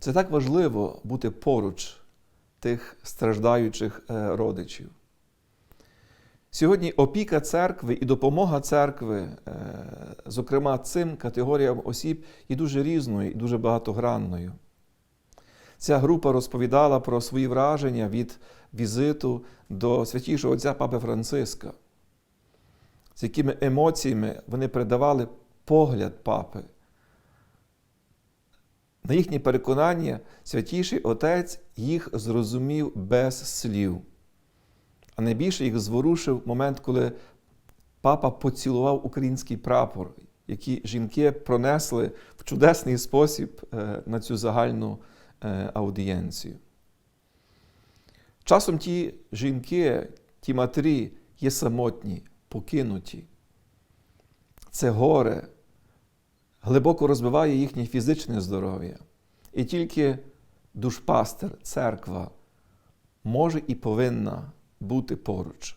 Це так важливо бути поруч тих страждаючих е, родичів. Сьогодні опіка церкви і допомога церкви, е, зокрема цим категоріям осіб, є дуже різною і дуже багатогранною. Ця група розповідала про свої враження від візиту до святішого отця Папи Франциска, з якими емоціями вони передавали погляд папи. На їхнє переконання, святіший отець їх зрозумів без слів. А найбільше їх зворушив момент, коли папа поцілував український прапор, який жінки пронесли в чудесний спосіб е, на цю загальну е, аудієнцію. Часом ті жінки, ті матері є самотні, покинуті. Це горе глибоко розбиває їхнє фізичне здоров'я. І тільки душпастер, церква може і повинна бути поруч.